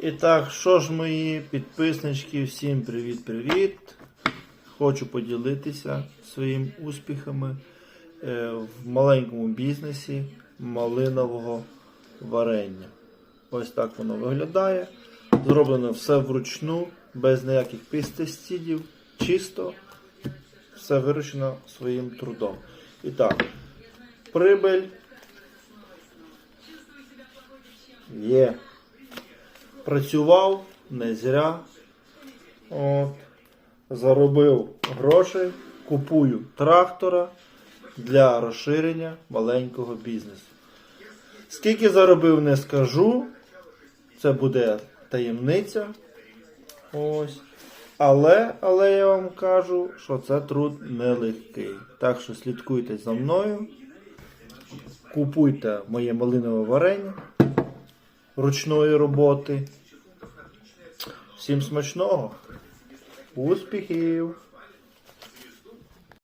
І так, що ж мої підписнички, всім привіт-привіт. Хочу поділитися своїми успіхами е, в маленькому бізнесі малинового варення. Ось так воно виглядає. Зроблено все вручну, без ніяких пестицидів, чисто, все вирощено своїм трудом. І так, прибиль є. Працював не зря. От. Заробив грошей, купую трактора для розширення маленького бізнесу. Скільки заробив, не скажу. Це буде таємниця. Ось. Але, але я вам кажу, що це труд нелегкий. Так що слідкуйте за мною. Купуйте моє малинове варення ручної роботи. Всім смачного! Успіхів!